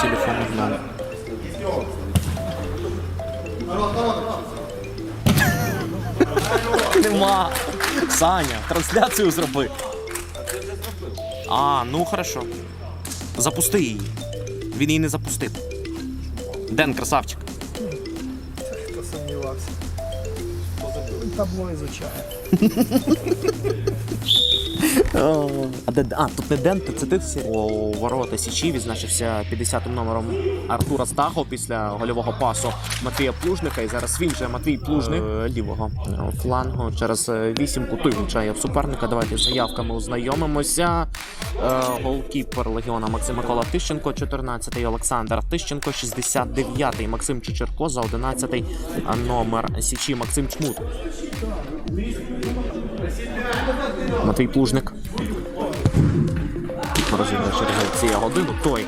телефон гнали. Нема. Саня, трансляцію зроби. А, ну хорошо. Запусти її. Він її не запустив. Ден, красавчик. Посумнівався. Табло изучає. А, де, а, тут не Ден, то це ти всі. У ворота Січі відзначився 50-м номером Артура Стахов після гольового пасу Матвія Плужника. І зараз він же Матвій Плужник е, лівого е, флангу через е, вісімку. Той влучає в суперника. Давайте з заявками ознайомимося. Голкіпер Легіона Максим Микола Тищенко, 14-й Олександр Тищенко, 69-й Максим Чечерко за 11-й номер Січі Максим Чмут. Матвій Плужник. Розіграє через цієї годину. Той.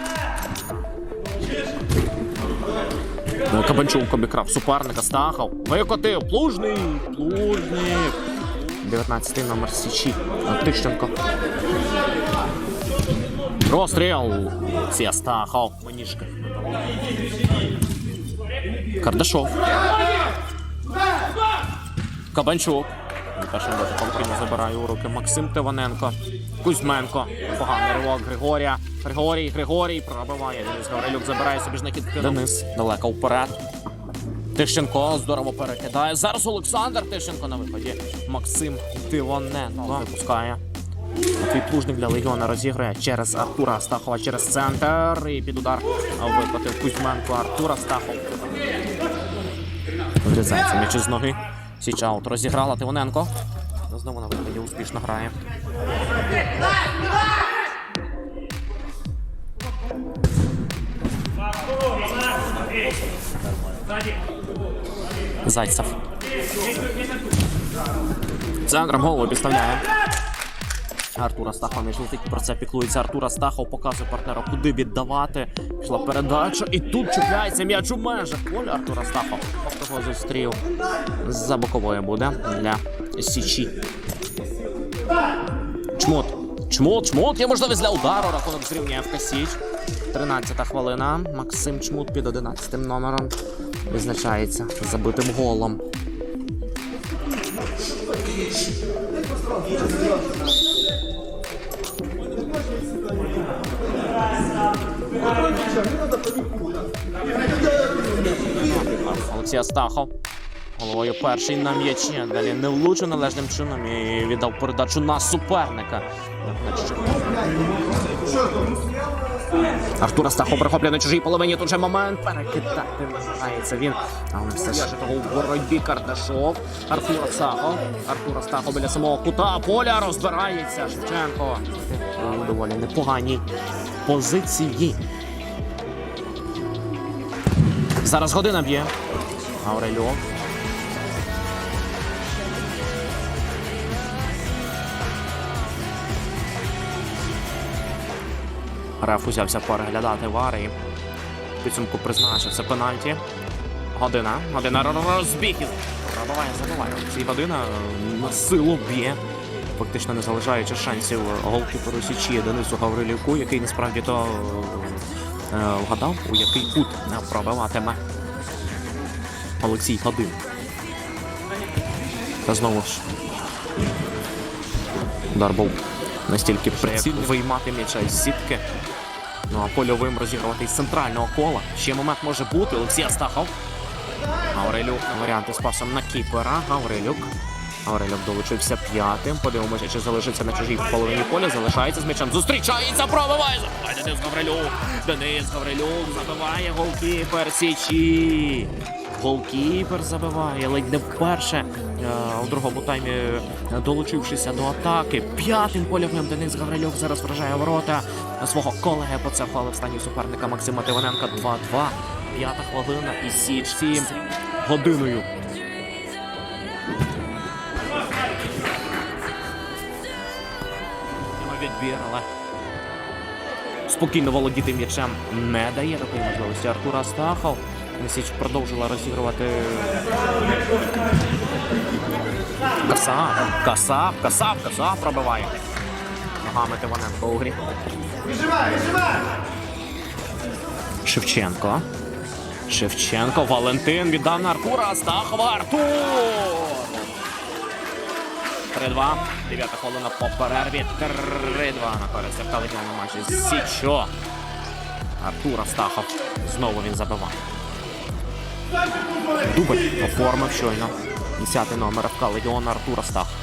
Е, Кабанчук обікрав суперника, стахав. Викотив. Плужний. Плужник. 19 номер Січі. Тищенко. Розстріл. Ці стахав. Маніжка. Кардашов. Кабанчук. Першим даже палкино забирає у руки Максим Тиваненко. Кузьменко. Поганий ривок Григорія. Григорій, Григорій пробиває. Денис Гаврилюк забирає собі ж на кітки. Денис далеко вперед. Тищенко здорово перекидає. Зараз Олександр Тищенко на виході. Максим Тиваненко випускає. Матвій Плужник для Легіона розіграє через Артура Стахова через центр. І під удар виплатив Кузьменко Артура Стахов. Врізається м'яч із ноги. Січаут розіграла Тивоненко. Знову на виході успішно грає. Зайцев. Центром голову підставляє. Артура Стахова між летить про це піклується. Артура Стахов показує партнеру, куди віддавати. Пішла передача. І тут чіпляється м'яч у межах. Поля Артура Стахов. Того зустрів. За боковою буде для Січі. Чмот. Чмот, чмот. Є можливість для удару. Рахунок зрівняє в Січ. 13 хвилина. Максим Чмут під 11 номером. Визначається забитим голом. Олексій Астахов. Головою перший на м'ячі. Далі не влучив належним чином і віддав передачу на суперника. Артур Астахов прихоплює на чужій половині. Тут же момент перекидати намагається він. Але все ж того в боротьбі Кардашов. Артур Астахов. Артур Астахов біля самого кута. Поля розбирається. Шевченко. Доволі непоганій позиції. Зараз година б'є. Ауреліо. Реф узявся переглядати вари. Підсумку призначив це пенальті. Година. Година ро- розбіг. Пробиває, забиває. Ці година е, на силу б'є. Фактично не залишаючи шансів голкіперу Січі Денису Гаврилюку, який насправді то е, вгадав, у який кут пробиватиме Олексій Годин. Та знову ж. Удар був настільки прицільний виймати м'яча із сітки. Ну а польовим розігрувати із центрального кола. Ще момент може бути. Олексій Астахов. Гаврилюк. Варіанти з пасом на кіпера. Гаврилюк. Гаврилюк долучився п'ятим. Подивимося, чи залишиться на чужій половині поля. Залишається з м'ячем. Зустрічається, пробиває. Забиває Денис Гаврилюк. Денис Гаврилюк забиває голкіпер Січі. Голкіпер забиває, ледь не вперше е, у другому таймі е, долучившися до атаки. П'ятим польовим Денис Гаврилюк зараз вражає ворота свого колеги по але в стані суперника Максима Тиваненка 2-2. П'ята хвилина і Січ 7 годиною. Відбір, спокійно володіти м'ячем не дає такої можливості. Артура Астахов. Січ продовжила розігрувати. Касап, Касап, Касап, Касап пробиває. Ногами Тиваненко у грі. Шевченко. Шевченко, Валентин віддав на Артура Астахова. Артур! 3-2. Дев'ята хвилина по перерві. 3-2 на користь Легіону матчі. Січо. Артур Астахов. Знову він забиває. Дубль оформив щойно. 10 номер ФК Легіону Артур Астахов.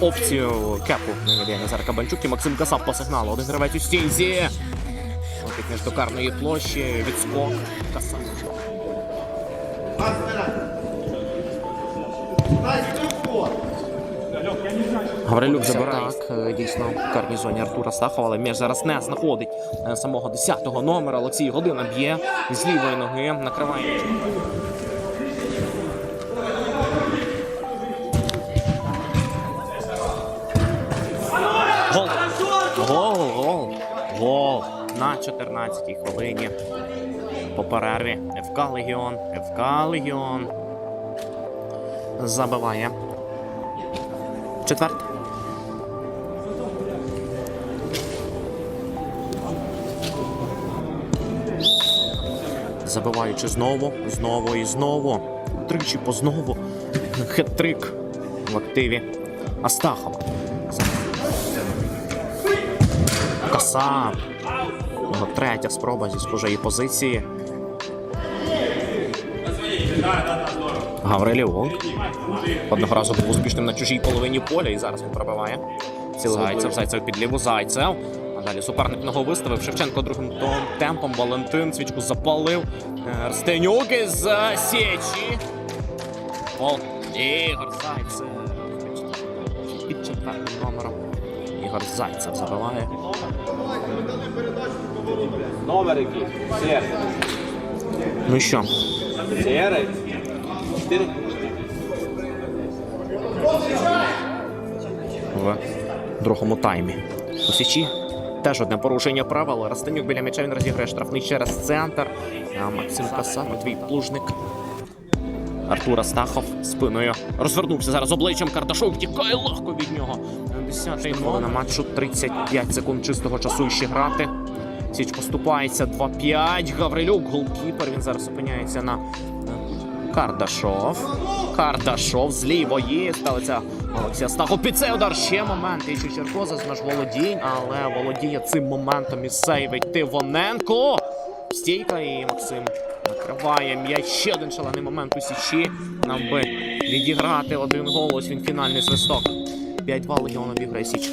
Опцію кепу видає Назар Кабанчук і Максим Касап по сигналу. Один гравець у стінзі. Між до карної площі. Відскок. Касап. Гаврилюк забирає. Так, е, дійсно, в карній зоні Артура Стахова, але м'яч зараз не знаходить е, самого 10-го номера. Олексій Година б'є з лівої ноги, накриває. 15-й хвилині. По перерві. ФК Легіон. ФК Легіон. Забиває. Четвертий. Забиваючи знову, знову і знову. Тричі по знову. Хет-трик в активі. Астахова. Каса. Третя спроба зі схожої позиції. Гаврилюк. Одного разу був успішним на чужій половині поля, і зараз він пробиває. Зайцев, Зайцев під ліву Зайцев. А далі суперник ногу виставив. Шевченко другим темпом. Валентин свічку запалив. Е, Рстенюк із е, січі. Гол. Ігор Зайцев. Під четвертим номером. Ігор Зайцев забиває. Номер який? Ну що, Серий. В другому таймі. У Січі теж одне порушення правил. Растанюк біля м'яча він розіграє штрафний через центр. А Максим Касап, Матвій Плужник. Артур Астахов спиною розвернувся зараз обличчям. Карташов тікає легко від нього. 10-й хвилина матчу 35 секунд чистого часу ще грати. Січ поступається 2-5. Гаврилюк, голкіпер. Він зараз опиняється на е, Кардашов. Кардашов з лівої. Ставиться Олексія Стахов. Під цей удар ще момент. І Черкоза з наш володінь, але володіє цим моментом і сейвить Тивоненко. Стійка і Максим накриває м'яч. Ще один шалений момент у січі. Нам би відіграти один гол. Ось він фінальний свисток. 5-2 Легіоном віграє Січ.